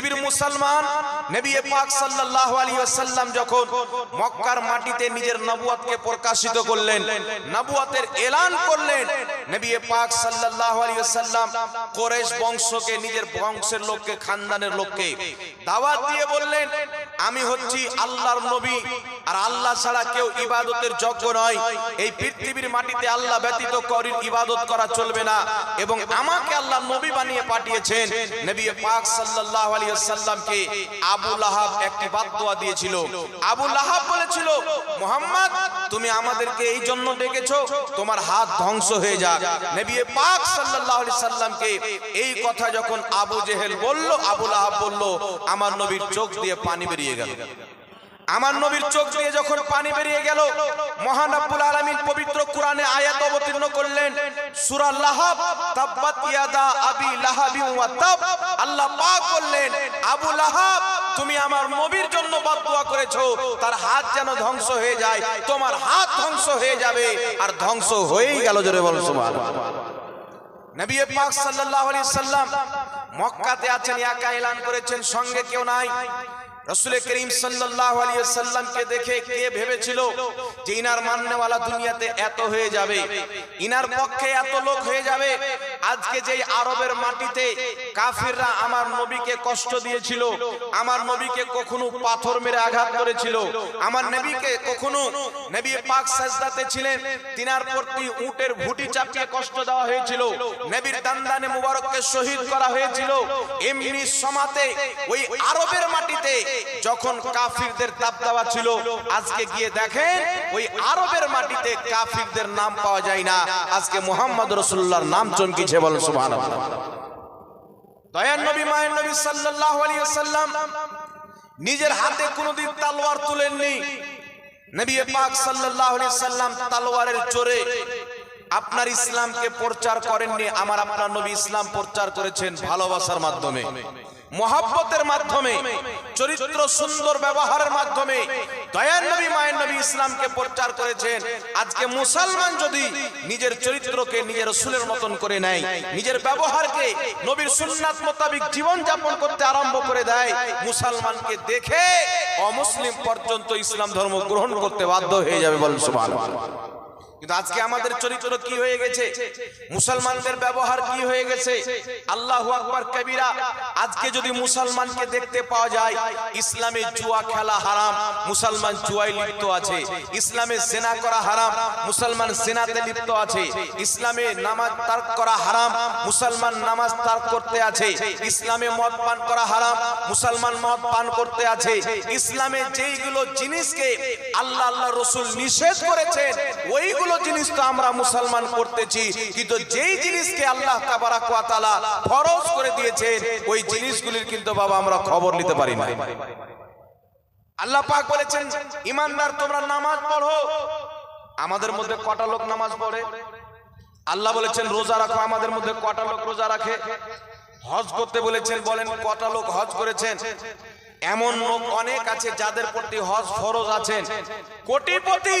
পৃথিবীর মুসলমান, নবী পাক সাল্লাল্লাহু আলাইহি ওয়াসাল্লাম যখন মক্কার মাটিতে নিজের নবুয়তকে প্রকাশিত করলেন, নবুয়তের এলান করলেন, নবী পাক সাল্লাল্লাহু আলাইহি ওয়াসাল্লাম কুরাইশ বংশকে, নিজের বংশের লোককে, খানদানের লোককে দাওয়াত দিয়ে বললেন, আমি হচ্ছি আল্লাহর নবী, আর আল্লাহ ছাড়া কেউ ইবাদতের যোগ্য নয়। এই পৃথিবীর মাটিতে আল্লাহ ব্যতীত করির ইবাদত করা চলবে না এবং আমাকে আল্লাহ নবী বানিয়ে পাঠিয়েছেন। নবী পাক সাল্লাল্লাহু আলাইহি ওয়াসাল্লামকে আবু লাহাব একটি বাদদোয়া দিয়েছিল। আবু লাহাব বলেছিল, মোহাম্মদ, তুমি আমাদেরকে এই জন্য ডেকেছো, তোমার হাত ধ্বংস হয়ে যাক। নবী পাক সাল্লাল্লাহু আলাইহি সাল্লামকে এই কথা যখন আবু জেহেল বলল, আবু লাহাব বলল, আমার নবীর চোখ দিয়ে পানি বেরিয়ে গেল। আমার নবীর চোখ দিয়ে যখন পানি বেরিয়ে গেল, মহান আব্বুল আলামিন পবিত্র কোরআনে আয়াত অবতীর্ণ করলেন, সূরা লাহাব, তাব্বাত আবি লাহাবি ওয়া তাব। আল্লাহ পাক বললেন, আবু লাহাব, তুমি আমার নবীর জন্য বদদুয়া করেছ। তার হাত যেন ধ্বংস হয়ে যায়, তোমার হাত ধ্বংস হয়ে যাবে আর ধ্বংস হয়েই গেল জোরে বলো সুবহানাল্লাহ। নবী পাক সাল্লাল্লাহু আলাইহি সাল্লাম মক্কাতে আছেন, একা এলান করেছেন, সঙ্গে কেউ নাই। রসুল করিম সাল্লামকে দেখে কে ভেবেছিল যে ইনার মাননেওয়ালা দুনিয়াতে এত হয়ে যাবে? ইনার পক্ষে এত লোক হয়ে যাবে? আজকে যেই আরবের মাটিতে কাফিররা আমার নবীকে কষ্ট দিয়েছিল, আমার নবীকে কখনো পাথর মেরে আঘাত করেছিল, আমার নবীকে কখনো নবী পাক সাজদাতে ছিলেন, তিনার প্রতি উটের ভুটি চাপিয়ে কষ্ট দেওয়া হয়েছিল, নবীর দান্দানে মুবারককে শহীদ করা হয়েছিল, এমনি সমাতে ওই আরবের মাটিতে যখন কাফিরদের দাব দেওয়া ছিল, আজকে গিয়ে দেখেন ওই আরবের মাটিতে কাফিরদের নাম পাওয়া যায় না। আজকে মোহাম্মদ রসুল্লাহর নাম চমকিছে বলেন সুবহানাল্লাহ। দয়ার নবী, মায়ের নবী সাল্লাল্লাহু আলাইহি নিজের হাতে কোনোদিন তলোয়ার তুলেননি। নবী পাক সাল্লাম তলোয়ারের জোরে আপনার ইসলামকে প্রচার করেননি, আমার আপনার নবী ইসলাম প্রচার করেছেন ভালোবাসার মাধ্যমে। মহাব্বতের মাধ্যমে, চরিত্র সুন্দর ব্যবহারের মাধ্যমে দয়ার নবী, মায়ের নবী ইসলামকে প্রচার করেছেন। আজকে মুসলমান যদি নিজের চরিত্রকে নিজের রসুলের মতন করে নেয়, নিজের ব্যবহারকে নবীর সুন্নাত মোতাবিক জীবন যাপন করতে আরম্ভ করে দেয়, মুসলমানকে দেখে অমুসলিম পর্যন্ত ইসলাম ধর্ম গ্রহণ করতে বাধ্য হয়ে যাবে বলেন কিন্তু আজকে আমাদের চরিত্র কি হয়ে গেছে? মুসলমানদের ব্যবহার কি হয়ে গেছে? আল্লাহ আকবার কবিরা আজকে যদি মুসলমানকে দেখতে পাওয়া যায় ইসলামে জুয়া খেলা হারাম মুসলমান জুয়ায় লিপ্ত আছে ইসলামে জেনা করা হারাম মুসলমান জেনাতে লিপ্ত আছে ইসলামে নামাজ তার্ক করা হারাম মুসলমান নামাজ তার্ক করতে আছে ইসলামে মদ পান করা হারাম মুসলমান মদ পান করতে আছে ইসলামে যেইগুলো জিনিসকে আল্লাহ আল্লাহ রসুল নিষেধ করেছেন ওইগুলো জিনিস তো আমরা মুসলমান করতেছি কিন্তু যেই জিনিসকে আল্লাহ তাবারাক ওয়া তাআলা ফরজ করে দিয়েছেন, ওই জিনিসগুলির কিন্তু বাবা আমরা খবর নিতে পারি না। আল্লাহ পাক বলেছেন, ইমানদার, তোমরা নামাজ পড়ো। আমাদের মধ্যে কটা লোক নামাজ পড়ে? আল্লাহ বলেছেন, রোজা রাখো। আমাদের মধ্যে কটা লোক রোজা রাখে? হজ করতে বলেছেন, বলেন, কটা লোক হজ করেছেন? এমন লোক অনেক আছে যাদের প্রতি হজ ফরজ আছেন কোটিপতি,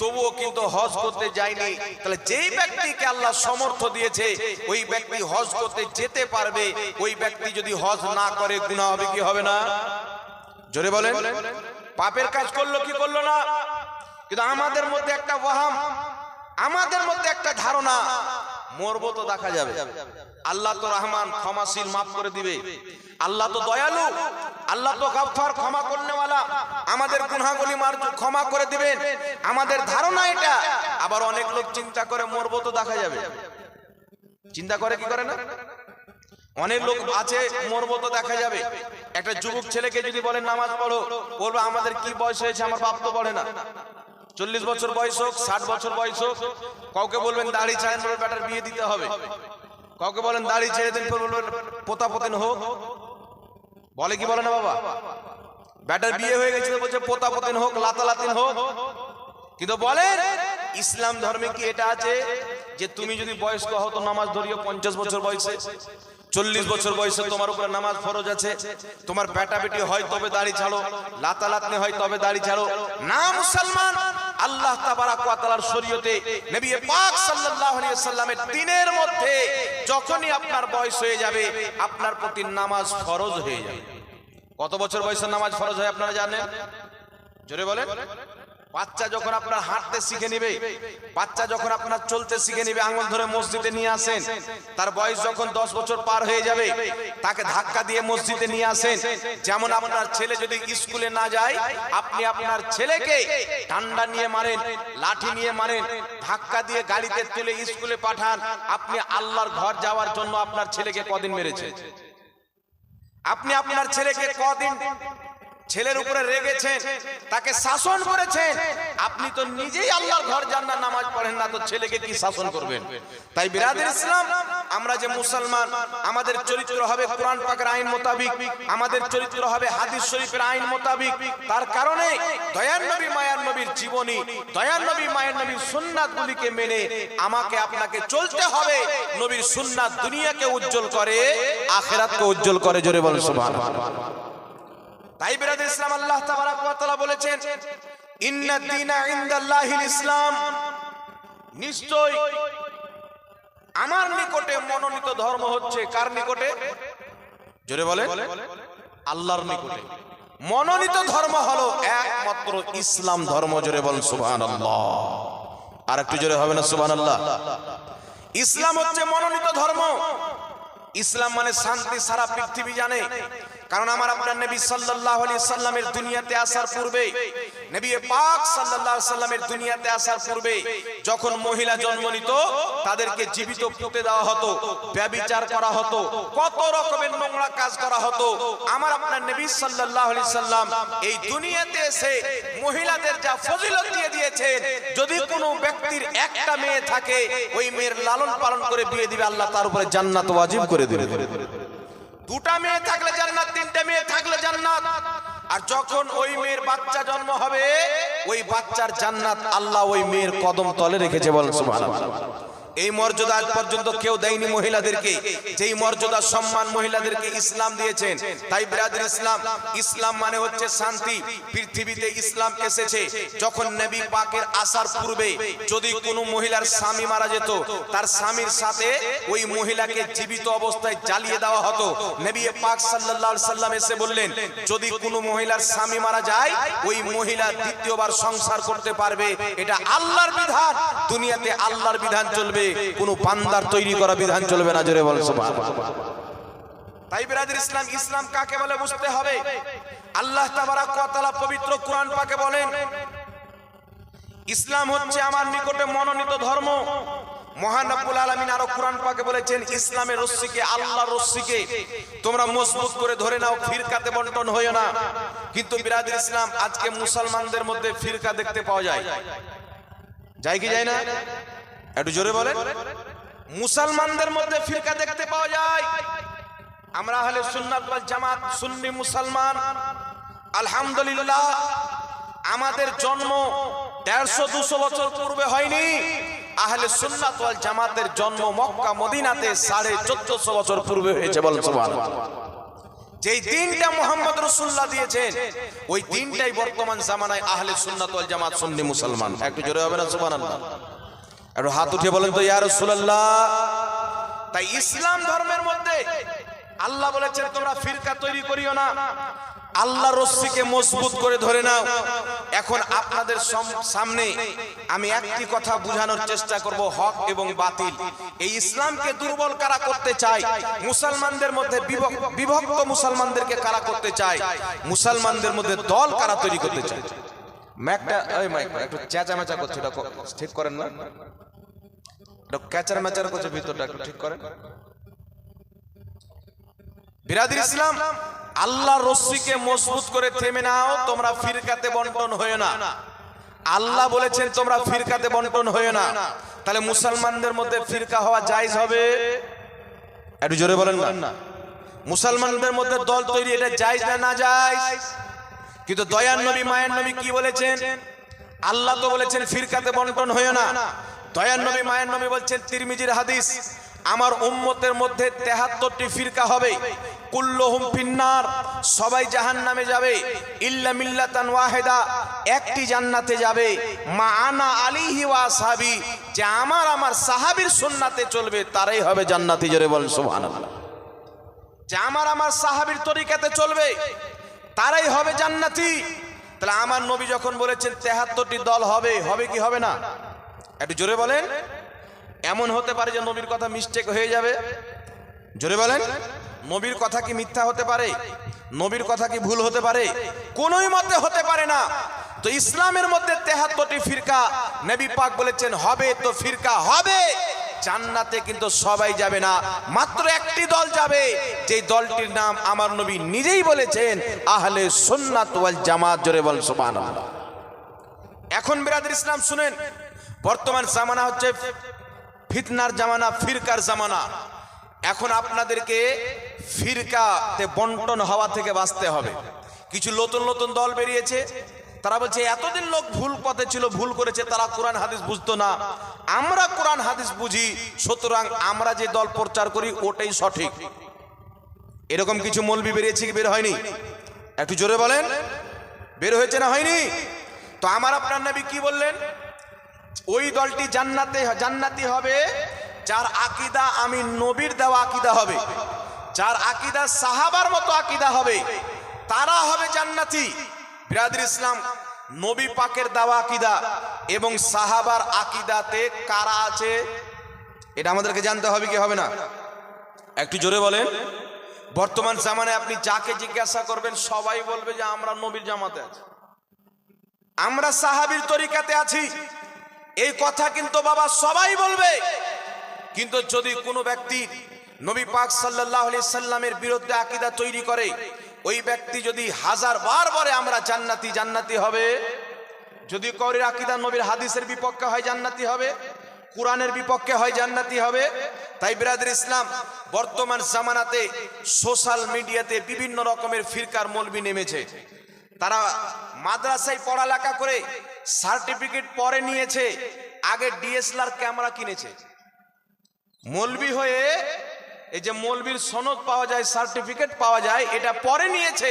তবুও কিন্তু হজ করতে যায়নি। তাহলে যেই ব্যক্তিকে আল্লাহ সমর্থ দিয়েছে, ওই ব্যক্তি হজ করতে যেতে পারবে। ওই ব্যক্তি যদি হজ না করে, গুনাহ হবে কি হবে না? জোরে বলেন। পাপের কাজ করল কি করল না? কিন্তু আমাদের মধ্যে একটা ওয়াহাম, আমাদের মধ্যে একটা ধারণা, মরবো তো দেখা যাবে। আল্লাহ তো রহমান ক্ষমাশীল মাফ করে দিবে। আল্লাহ তো দয়ালু। আল্লাহ তো গাফফার, ক্ষমা করনেওয়ালা। আমাদের গুনাহগুলি মার ক্ষমা করে দিবেন। আমাদের ধারণা এটা। আবার অনেক লোক চিন্তা করে মরবো তো দেখা যাবে। চিন্তা করে কি করে না? অনেক লোক আছে, মরবো তো দেখা যাবে। একটা যুবক ছেলেকে যদি বলেন নামাজ পড়ো। বলব, আমাদের কি বয়স হয়েছে? আমার বাপ তো পড়ে না। চল্লিশ বছর বয়স হোক, ষাট বছর বয়স হোক, কাউকে বলবেন, দাড়ি বলে বেটার বিয়ে দিতে হবে। কাউকে বলেন দাড়ি ছেড়ে দিন পোতা পোতেন হোক। বলে কি বলে না বাবা? ব্যাটার বিয়ে হয়ে গেছিল বলছে পোতা পোতেন হোক, লাতালাতিন হোক। কিন্তু বলেন, ইসলাম ধর্মে কি এটা আছে যে তুমি যদি বয়স্ক হও তো নামাজ ধরিও পঞ্চাশ বছর বয়সে? চল্লিশ বছর বয়সে তোমার উপরে নামাজ ফরজ আছে। তোমার বেটা বেটি হয় তবে দাড়ি ছাড়ো, লাতালাতনি হয় তবে দাড়ি ছাড়ো। না মুসলমান, আল্লাহ তাবারাক শরীয়তে পাক সাল্লামের দিনের মধ্যে যখনই আপনার বয়স হয়ে যাবে, আপনার প্রতি নামাজ ফরজ হয়ে যাবে। কত বছর বয়সের নামাজ ফরজ হয় আপনারা জানেন? জোরে বলেন। বাচ্চা যখন আপনার হাঁটতে শিখে নিবে, বাচ্চা যখন আপনার চলতে শিখে নিবে, আঙুল ধরে মসজিদে নিয়ে আসেন, তার বয়স যখন দশ বছর পার হয়ে যাবে, তাকে ধাক্কা দিয়ে মসজিদে নিয়ে আসেন। যেমন আপনার ছেলে যদি স্কুলে না যায়, আপনি আপনার ছেলেকে ঠান্ডা নিয়ে মারেন, লাঠি নিয়ে মারেন, ধাক্কা দিয়ে গাড়িতে তুলে স্কুলে পাঠান। আপনি আল্লাহর ঘর যাওয়ার জন্য আপনার ছেলেকে কদিন মেরেছেন আপনি আপনার ছেলেকে কদিন ছেলের উপরে রেগেছেন, তাকে শাসন করেছেন। আপনি তো নিজেই আল্লাহর ঘর যান না নামাজ পড়েন না, তো ছেলেকে কি শাসন করবেন? তাই বিরাদের ইসলাম, আমরা যে মুসলমান, আমাদের চরিত্র হবে কোরআন পাকের আইন মোতাবিক, আমাদের চরিত্র হবে হাদিস শরীফের আইন মোতাবিক। তার কারণে দয়ার নবী মায়ার নবীর জীবনী দয়ার নবী মায়ের নবীর সুন্নাত গুলিকে মেনে আমাকে আপনাকে চলতে হবে। নবীর সুন্নাত দুনিয়াকে উজ্জ্বল করে, আখেরাতকে উজ্জ্বল করে, জোরে বলেন সুবহানাল্লাহ। তাই বিরাদ ইসলাম আল্লাহ তাবারাক ওয়া তাআলা বলেছেন, ইন্না দীনা ইনদাল্লাহিল ইসলাম। নিশ্চয় আমার নিকটে মনোনীত ধর্ম হচ্ছে কার নিকটে? জোরে বলে। আল্লাহর নিকটে। মনোনীত ধর্ম হলো একমাত্র ইসলাম ধর্ম, জোরে বল সুবহানাল্লাহ। আর একটু জোরে হবে না সুবহানাল্লাহ? ইসলাম হচ্ছে মনোনীত ধর্ম। ইসলাম মানে শান্তি সারা পৃথিবী জানে। কারণ আমার আপনার নবী সাল্লাল্লাহু আলাইহি সাল্লামের দুনিয়াতে আসার পূর্বে, নবী পাক সাল্লাল্লাহু সাল্লামের দুনিয়াতে আসার পূর্বে যখন মহিলা জন্ম নিত, তাদেরকে জীবিত পুঁতে দেওয়া হতো ব্যভিচার করা হতো, কত রকমের নোংরা কাজ করা হতো। আমার আপনার নবী সাল্লাল্লাহু আলাইহি সাল্লাম এই দুনিয়াতে এসে মহিলাদের যা ফজিলত দিয়ে দিয়েছেন, যদি কোনো ব্যক্তির একটা মেয়ে থাকে, ওই মেয়ের লালন পালন করে বিয়ে দিবে, আল্লাহ তার উপরে জান্নাত ওয়াজিব করে দিবে। দুটা মেয়ে থাকলে জান্নাত, তিনটে মেয়ে থাকলে জান্নাত। আর যখন ওই মেয়ের বাচ্চা জন্ম হবে, ওই বাচ্চার জান্নাত আল্লাহ ওই মেয়ের কদম তলে রেখেছে বলেন এই মর্যাদা আজ পর্যন্ত কেউ দেয়নি মহিলাদেরকে। যেই মর্যাদা, সম্মান মহিলাদেরকে ইসলাম দিয়েছেন, তাই বিরাদের ইসলাম। ইসলাম মানে হচ্ছে শান্তি। পৃথিবীতে ইসলাম এসেছে যখন নবী পাকের আসার পূর্বে যদি কোনো মহিলার স্বামী মারা যেত, তার স্বামীর সাথে ওই মহিলাকে জীবিত অবস্থায় জ্বালিয়ে দেওয়া হতো। নবী পাক সাল্লাল্লাহু আলাইহি সাল্লাম এসে বললেন, যদি কোনো মহিলার স্বামী মারা যায়, ওই মহিলা দ্বিতীয়বার সংসার করতে পারবে। এটা আল্লাহর বিধান। দুনিয়াতে আল্লাহর বিধান চলবে। কোনো বান্দার তৈরি করা বিধান চলবে না, জোরে বল তাই বিরাদের ইসলাম ইসলাম কাকে বলে বুঝতে হবে? আল্লাহ তাবারাক ওয়া পবিত্র কোরআন পাকে বলেন, ইসলাম হচ্ছে আমার নিকটে মনোনীত ধর্ম। মহান আলামিন আরও কোরআন পাকে বলেছেন, ইসলামের রশ্মিকে, আল্লাহর রশ্মিকে তোমরা মজবুত করে ধরে নাও, ফিরকাতে বন্টন হইও না। কিন্তু বিরাদের ইসলাম আজকে মুসলমানদের মধ্যে ফিরকা দেখতে পাওয়া যায়। যায় কি যায় না? একটু জোরে বলেন। মুসলমানদের মধ্যে ফিরকা দেখতে পাওয়া যায়। আমরা হলে সুন্নাত জামাত সুন্নি মুসলমান। আলহামদুলিল্লাহ, আমাদের জন্ম দেড়শো দুশো বছর পূর্বে হয়নি। আহলে সুন্নাত ওয়াল জামাতের জন্ম মক্কা, মদিনাতে সাড়ে চোদ্দশো বছর পূর্বে হয়েছে সুবহানাল্লাহ। যেই দিনটা মোহাম্মদ রসুল্লাহ দিয়েছেন, ওই দিনটাই বর্তমান জামানায় আহলে সুন্নাত ওয়াল জামাত সুন্নি মুসলমান। একটু জোরে হবে না সুবহানাল্লাহ? একটু হাত উঠে বলেন তো ইয়া রাসূলুল্লাহ। তাই ইসলাম ধর্মের মধ্যে আল্লাহ বলেছেন তোমরা ফিরকা তৈরি করিও না। আল্লাহ রশ্মিকে মজবুত করে ধরে নাও। এখন আপনাদের সামনে আমি একটি কথা বুঝানোর চেষ্টা করব হক এবং বাতিল। এই ইসলামকে দুর্বল কারা করতে চায়? মুসলমানদের মধ্যে বিভক- বিভক্ত মুসলমানদেরকে কারা করতে চায়? মুসলমানদের মধ্যে দল কারা তৈরি করতে চায়? ম্যাকটা ওই মাইক একটু চেঁচা মেচা করছে ঠিক করেন না? ক্যাচার ম্যাচার করছে, ভিতরটা একটু ঠিক করেন। বিরাদির ইসলাম আল্লাহ রশ্মিকে মজবুত করে থেমে নাও, তোমরা ফিরকাতে বন্টন হয়ে না। আল্লাহ বলেছেন, তোমরা ফিরকাতে বন্টন হয়ে না। তাহলে মুসলমানদের মধ্যে ফিরকা হওয়া জায়েজ হবে? একটু জোরে বলেন না। মুসলমানদের মধ্যে দল তৈরি, এটা জায়েজ না না জায়েজ? কিন্তু দয়ার নবী, মায়ের নবী কি বলেছেন? আল্লাহ তো বলেছেন, ফিরকাতে বন্টন হয়ে না। দয়ার নবী, মায়ের নবী বলছেন তিরমিজির হাদিস, আমার উম্মতের মধ্যে তেহাত্তরটি ফিরকা হবে। কুল্লুহুম ফিন্নার, সবাই জাহান্নামে যাবে। ইল্লা ওয়াহিদা, একটি জান্নাতে যাবে। মা আনা আলিহি ওয়া সাহাবি যে আমার আমার সাহাবীর সুন্নাতে চলবে, তারাই হবে জান্নাতি, জোরে বলেন সুবহানাল্লাহ। যে আমার আমার সাহাবীর তরিকাতে চলবে, তারাই হবে জান্নাতি। তাহলে আমার নবী যখন বলেছেন তেহাত্তরটি দল হবে হবে কি হবে না? একটু জোরে বলেন। এমন হতে পারে যে নবীর কথা মিস্টেক হয়ে যাবে। জোরে বলেন। নবীর কথা কি মিথ্যা হতে পারে? নবীর কথা কি ভুল হতে পারে? কোনোই মতে হতে পারে না। তো ইসলামের মধ্যে তেহাত্তরটি ফিরকা নবী পাক বলেছেন, হবে তো ফিরকা, হবে। জান্নাতে কিন্তু সবাই যাবে না। মাত্র একটি দল যাবে। যে দলটির নাম আমার নবী নিজেই বলেছেন, আহলে সুন্নাত ওয়াল জামাত। জোরে বল সুবহানাল্লাহ। এখন বিরাদের ইসলাম শুনেন। বর্তমান জামানা হচ্ছে ফিতনার জামানা, ফিরকার জামানা। এখন আপনাদেরকে ফিরকাতে বন্টন হওয়া থেকে বাঁচতে হবে। কিছু নতুন নতুন দল বেরিয়েছে, তারা বলছে, এতদিন লোক ভুল পথে ছিল, ভুল করেছে, তারা কোরআন, হাদিস বুঝতো না। আমরা কোরআন, হাদিস বুঝি, সুতরাং আমরা যে দল প্রচার করি, ওটাই সঠিক। এরকম কিছু মলবি বেরিয়েছে কি বের হয়নি? একটু জোরে বলেন। বের হয়েছে না হয়নি? তো আমার আপনার নবী কি বললেন? ওই দলটি জান্নাতে, জান্নাতি হবে, যার আকিদা আমি নবীর দেওয়া আকিদা হবে। যার আকিদা সাহাবার মতো আকিদা হবে, তারা হবে জান্নাতি। বিরাদির ইসলাম, নবী পাকের দেওয়া আকিদা এবং সাহাবার আকিদাতে কারা আছে, এটা আমাদেরকে জানতে হবে, কি হবে না? একটু জোরে বলেন। বর্তমান জামানায় আপনি যাকে জিজ্ঞাসা করবেন, সবাই বলবে যে আমরা নবীর জামাতে আছি। আমরা সাহাবীর তরিকাতে আছি। এই কথা কিন্তু বাবা সবাই বলবে। কিন্তু যদি কোনো ব্যক্তি নবী পাক সাল্লাহ সাল্লামের বিরুদ্ধে আকিদা তৈরি করে, ওই ব্যক্তি যদি হাজার বার বলে আমরা জান্নাতি জান্নাতি হবে, যদি কৌরের আকিদা নবীর হাদিসের বিপক্ষে হয় জান্নাতি হবে, কোরআনের বিপক্ষে হয় জান্নাতি হবে, তাই বিরাদের ইসলাম বর্তমান জামানাতে সোশ্যাল মিডিয়াতে বিভিন্ন রকমের ফিরকার মলবি নেমেছে। তারা মাদ্রাসায় পড়ালেখা করে সার্টিফিকেট পরে নিয়েছে, আগে ডিএসএলআর ক্যামেরা কিনেছে। মলবি হয়ে এই যে মলবির সনদ পাওয়া যায়, সার্টিফিকেট পাওয়া যায়, এটা পরে নিয়েছে,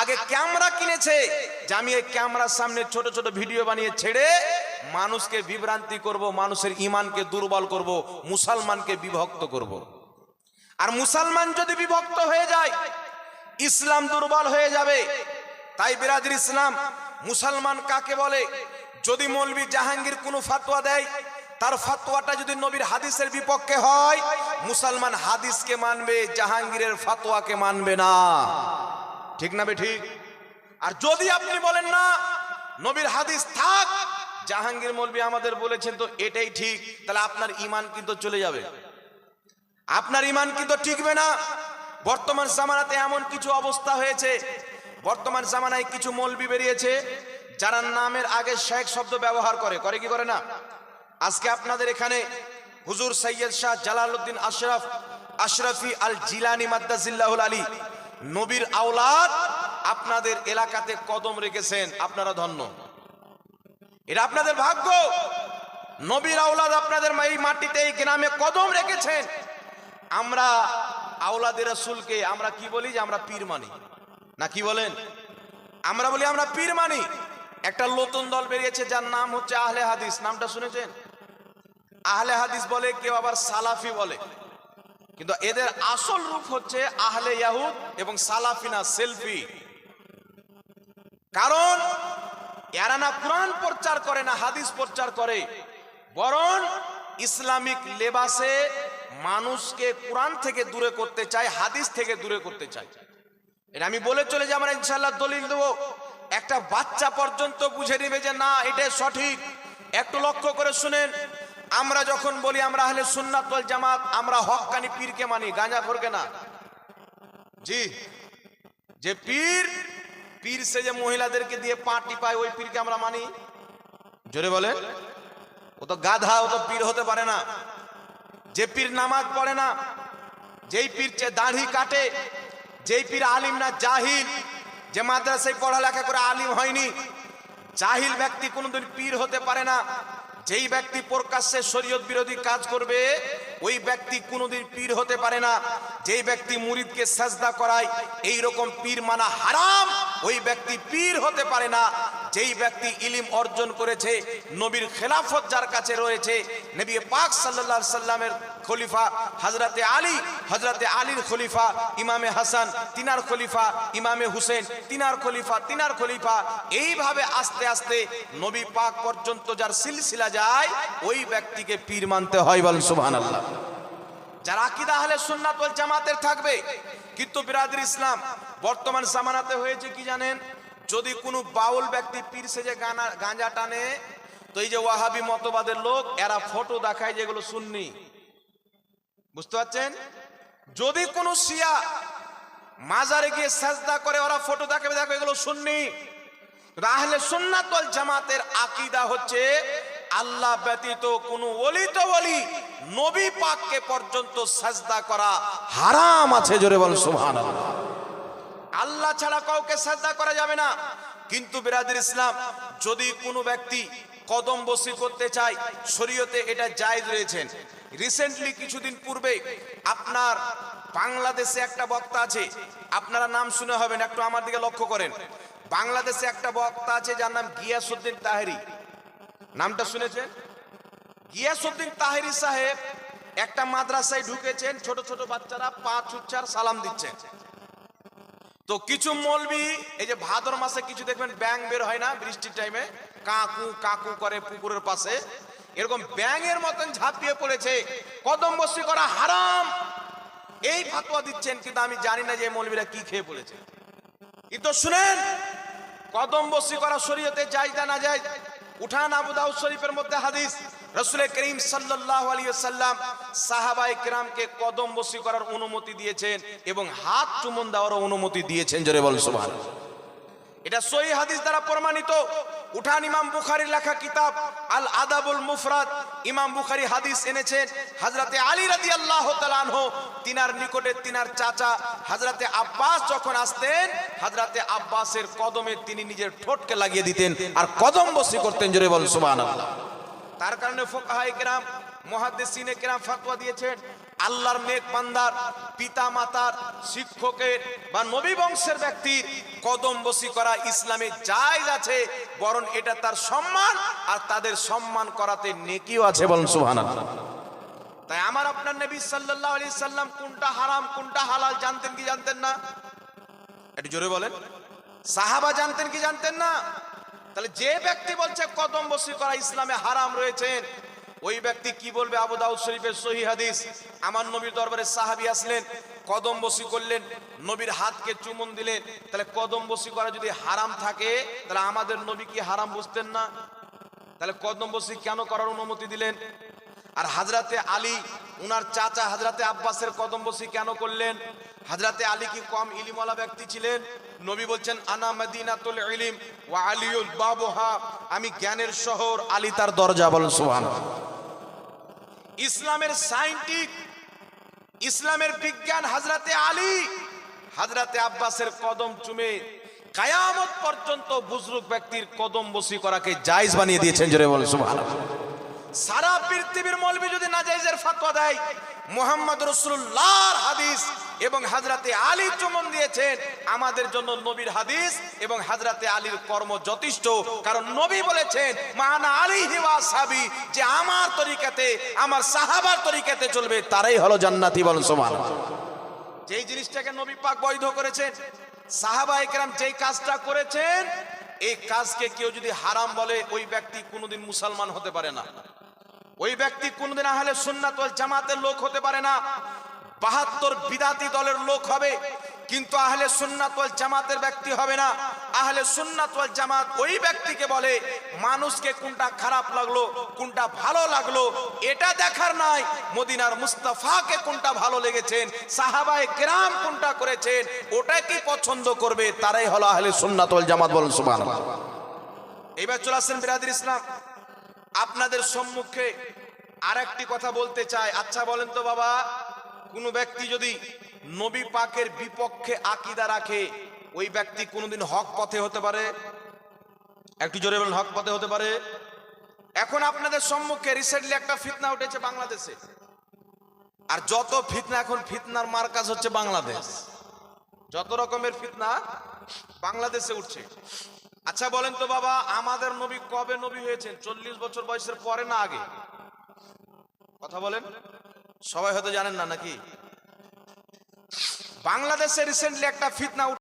আগে ক্যামেরা কিনেছে, যে আমি এই ক্যামেরার সামনে ছোট ছোট ভিডিও বানিয়ে ছেড়ে মানুষকে বিভ্রান্তি করব, মানুষের ইমানকে দুর্বল করব, মুসলমানকে বিভক্ত করব। আর মুসলমান যদি বিভক্ত হয়ে যায়, ইসলাম দুর্বল হয়ে যাবে, তাই বিরাদির ইসলাম মুসলমান কাকে বলে? যদি মৌলবি জাহাঙ্গীর কোনো ফাতোয়া দেয়, তার ফাতোয়াটা যদি নবীর হাদিসের বিপক্ষে হয়, মুসলমান হাদিসকে মানবে, জাহাঙ্গীরের ফাতোয়াকে মানবে না। ঠিক না ঠিক? আর যদি আপনি বলেন না, নবীর হাদিস থাক, জাহাঙ্গীর মৌলবি আমাদের বলেছেন তো এটাই ঠিক, তাহলে আপনার ইমান কিন্তু চলে যাবে। আপনার ইমান কিন্তু টিকবে না। বর্তমান জামানাতে এমন কিছু অবস্থা হয়েছে বর্তমান জামানায় কিছু মৌলবি বেরিয়েছে, যারা নামের আগে শেখ শব্দ ব্যবহার করে। করে কি করে না? আজকে আপনাদের এখানে হুজুর সৈয়দ শাহ জালালউদ্দিন আশরাফ, আশরাফি আল জিলানি মাদ্দাজিল্লাহুল আলী নবীর আওলাদ আপনাদের এলাকাতে কদম রেখেছেন। আপনারা ধন্য। এটা আপনাদের ভাগ্য। নবীর আওলাদ আপনাদের এই মাটিতে, এই গ্রামে কদম রেখেছেন। আমরা আওলাদের রসুলকে আমরা কি বলি যে আমরা পীর মানি। না, কি বলেন? আমরা বলি আমরা পীর মানি। একটা নতুন দল বেরিয়েছে যার নাম হচ্ছে আহলে হাদিস। নামটা শুনেছেন? আহলে হাদিস বলে, কেউ আবার সালাফি বলে। কিন্তু এদের আসল রূপ হচ্ছে আহলে ইয়াহুদ এবং সালাফিনা সেলফি। কারণ, এরা না কোরআন প্রচার করে, না হাদিস প্রচার করে। বরং ইসলামিক লেবাসে মানুষকে কোরআন থেকে দূরে করতে চায়, হাদিস থেকে দূরে করতে চায়। এটা আমি বলে চলে যে আমরা ইনশাল্লাহ দলিল দেবো। একটা বাচ্চা পর্যন্ত বুঝে নেবে যে না এটা সঠিক। একটু লক্ষ্য করে শুনেন, আমরা যখন বলি আমরা হলে সুন্নাত জামাত, আমরা হক্কানি পীরকে মানি, গাঁজা খোরকে না। জি, যে পীর পীর সে যে মহিলাদেরকে দিয়ে পাটি পায়, ওই পীরকে আমরা মানি। জোরে বলে ও তো গাধা, ও তো পীর হতে পারে না। যে পীর নামাজ পড়ে না, যেই পীর চে দাড়ি কাটে যেই পীর আলিম না জাহিল, যে মাদ্রাসায় পড়ালেখা করে আলিম হয়নি, জাহিল ব্যক্তি কোনোদিন পীর হতে পারে না। যেই ব্যক্তি প্রকাশ্যে শরীয়ত বিরোধী কাজ করবে, ওই ব্যক্তি কোনোদিন পীর হতে পারে না। যেই ব্যক্তি মুরিদকে সাজদা করায় এই রকম পীর মানা হারাম। ওই ব্যক্তি পীর হতে পারে না। যেই ব্যক্তি ইলিম অর্জন করেছে, নবীর খেলাফত যার কাছে রয়েছে, নবী পাক আলাইহি সাল্লামের খলিফা হজরতে আলী হজরতে আলীর খলিফা ইমামে হাসান, তিনার খলিফা ইমামে হুসেন, তিনার খলিফা তিনার খলিফা। এইভাবে আস্তে আস্তে নবী পাক পর্যন্ত যার সিলসিলা যায়, ওই ব্যক্তিকে পীর মানতে হয় বলেন সুবহানাল্লাহ। যারা আকিদা আহলে সুন্নাত জামাতের থাকবে, কিন্তু বিরাদর ইসলাম বর্তমান জামানাতে হয়েছে কি জানেন? যদি কোনো বাউল ব্যক্তি পীর সেজে গানা, গাঁজা টানে, তো এই যে ওয়াহাবি মতবাদের লোক, এরা ফটো দেখায় যেগুলো সুন্নি। বুঝতে পারছেন? যদি কোনো শিয়া মাজারে গিয়ে সাজদা করে, ওরা ফটো দেখাবে, দেখো এগুলো সুন্নি। রাহলে সুন্নাত ওয়াল জামাতের আকিদা হচ্ছে, আল্লাহ ব্যতীত কোনো ওলি তো ওলি। নবী পাককে পর্যন্ত সাজদা করা হারাম আছে, জোরে বল সুবহানাল্লাহ। আল্লাহ ছাড়া কাউকে সাজদা করা যাবে না। কিন্তু বিরাদের ইসলাম, যদি কোনো ব্যক্তি কদম বসি করতে চায়, শরীয়তে এটা জায়েজ রয়েছেন রিসেন্টলি কিছুদিন পূর্বে আপনার বাংলাদেশে একটা বক্তা আছে, আপনারা নাম শুনে হবেন, একটু আমার দিকে লক্ষ্য করেন। বাংলাদেশে একটা বক্তা আছে, যার নাম গিয়াসুদ্দিন তাহেরি। নামটা শুনেছেন? গিয়াসুদ্দিন তাহেরি সাহেব একটা মাদ্রাসায় ঢুকেছেন, ছোট ছোট বাচ্চারা পাঁচ উচ্চার সালাম দিচ্ছেন। তো কিছু মলবি, এই যে ভাদর মাসে কিছু দেখবেন ব্যাং বের হয় না বৃষ্টির টাইমে কাকু কাকু করে পুকুরের পাশে। এরকম ব্যাঙের মতন ঝাঁপিয়ে পড়েছে, কদম বসি করা হারাম। এই ফাতোয়া দিচ্ছেন, কিন্তু আমি জানি না যে মৌলবীরা কি খেয়ে পড়েছে। কিন্তু শুনেন, কদম বসি করা শরীয়তে যাই না যায় উঠান আবু দাউদ শরীফের মধ্যে হাদিস। রসুল করিম সাল্লাল্লাহু আলাইহি সাল্লাম সাহাবায়ে কেরামকে কদম বসি করার অনুমতি দিয়েছেন এবং হাত চুমন দেওয়ার অনুমতি দিয়েছেন, জোরে বল সুবহানাল্লাহ। এটা সহি হাদিস দ্বারা প্রমাণিত। উঠান ইমাম বুখারীর লেখা কিতাব আল আদাবুল মুফরাদ। ইমাম বুখারী হাদিস এনেছেন, হাজরাতে আলী রাদিয়াল্লাহু তাআলা আনহু, তিনার নিকটে তিনার চাচা হাজরাতে আব্বাস যখন আসতেন, হাজরাতে আব্বাসের কদমে তিনি নিজের ঠোঁটকে লাগিয়ে দিতেন আর কদম বসি করতেন, জোরে বল সুবহানাল্লাহ। তার কারণে ফোকাহায়ে কেরাম, মুহাদ্দিসিনে কেরাম ফতোয়া দিয়েছেন। আল্লাহর নেক বান্দার পিতা মাতার শিক্ষকের বা নবী বংশের ব্যক্তির কদম বসি করা ইসলামে জায়েজ আছে, বরং এটা তার সম্মান আর তাদের সম্মান করাতে নেকিও আছে বলেন সুবহানাল্লাহ। তাই আমার আপনার নবী সাল্লাল্লাহু আলাইহি সাল্লাম কোনটা হারাম, কোনটা হালাল জানতেন কি জানতেন না? একটু জোরে বলেন। সাহাবা জানতেন কি জানতেন না? তাহলে যে ব্যক্তি বলছে কদম বসি করা ইসলামে হারাম রয়েছেন ওই ব্যক্তি কি বলবে? আবু দাউদ শরীফের সহি হাদিস। আমার নবীর দরবারে সাহাবি আসলেন, কদম বসি করলেন, নবীর হাতকে চুমন দিলেন। তাহলে কদম বসি করা যদি হারাম থাকে, তাহলে আমাদের নবী কি হারাম বুঝতেন না? তাহলে কদম বসি কেন করার অনুমতি দিলেন? আর হাজরাতে আলী, উনার চাচা হাজরাতে আব্বাসের কদম বসি কেন করলেন? হাজরাতে আলী কি কম ইলিমওয়ালা ব্যক্তি ছিলেন? নবী বলছেন, আনা মদিনাতুল ইলিম ওয়া আলিউল বাবুহা। আমি জ্ঞানের শহর, আলী তার দরজা বলেন, সুবহানাল্লাহ। ইসলামের সাইন্টিফিক, ইসলামের বিজ্ঞান হাজরাতে আলী। হাজরাতে আব্বাসের কদম চুমে কায়ামত পর্যন্ত বুজরুক ব্যক্তির কদম বসি করাকে জায়েজ বানিয়ে দিয়েছেন, জোরে বলে সুবহানাল্লাহ। সারা পৃথিবীর মৌলবি যদি নাজাইজের ফাতোয়া দেয়, মোহাম্মদ রসুল্লাহর হাদিস এবং হাজরাতে আলী চুমন দিয়েছেন, আমাদের জন্য নবীর হাদিস এবং হাজরাতে আলীর কর্ম যথেষ্ট। কারণ নবী বলেছেন, মানা আলী হিওয়া সাবি যে আমার তরিকাতে, আমার সাহাবার তরিকাতে চলবে, তারাই হলো জান্নাতি বলেন সমান যেই জিনিসটাকে নবী পাক বৈধ করেছেন, সাহাবা একরাম যেই কাজটা করেছেন, এই কাজকে কেউ যদি হারাম বলে, ওই ব্যক্তি কোনোদিন মুসলমান হতে পারে না। ওই ব্যক্তি কোনদিন আহলে সুন্নাত ওয়াল জামাতের লোক হতে পারে না। বাহাত্তর বিদাতি দলের লোক হবে, কিন্তু আহলে সুন্নাত ওয়াল জামাতের ব্যক্তি হবে না। আহলে সুন্নাত ওয়াল জামাত ওই ব্যক্তিকে বলে, মানুষকে কোনটা খারাপ লাগল, কোনটা ভালো লাগল, এটা দেখার নাই। মদিনার মুস্তাফাকে কোনটা ভালো লেগেছেন, সাহাবায়ে কেরাম কোনটা করেছেন, ওটা কি পছন্দ করবে? তারাই হলো আহলে সুন্নাত ওয়াল জামাত বলেন, সুবহানাল্লাহ। এইবার চলে আসেন বিরাদির ইসলাম। আপনাদের সম্মুখে আরেকটি কথা বলতে চাই। আচ্ছা বলেন তো বাবা, কোনো ব্যক্তি যদি নবী পাকের বিপক্ষে আকিদা রাখে, ওই ব্যক্তি কোনোদিন হক পথে হতে পারে? একটু জোরে বলেন, হক পথে হতে পারে? এখন আপনাদের সম্মুখে রিসেন্টলি একটা ফিতনা উঠেছে বাংলাদেশে। আর যত ফিতনা এখন, ফিতনার মার্কাজ হচ্ছে বাংলাদেশ। যত রকমের ফিতনা বাংলাদেশে উঠছে। আচ্ছা বলেন তো বাবা, আমাদের নবী কবে নবী হয়েছেন? চল্লিশ বছর বয়সের পরে না আগে? কথা বলেন। সবাই হয়তো জানেন না নাকি? বাংলাদেশে রিসেন্টলি একটা ফিতনা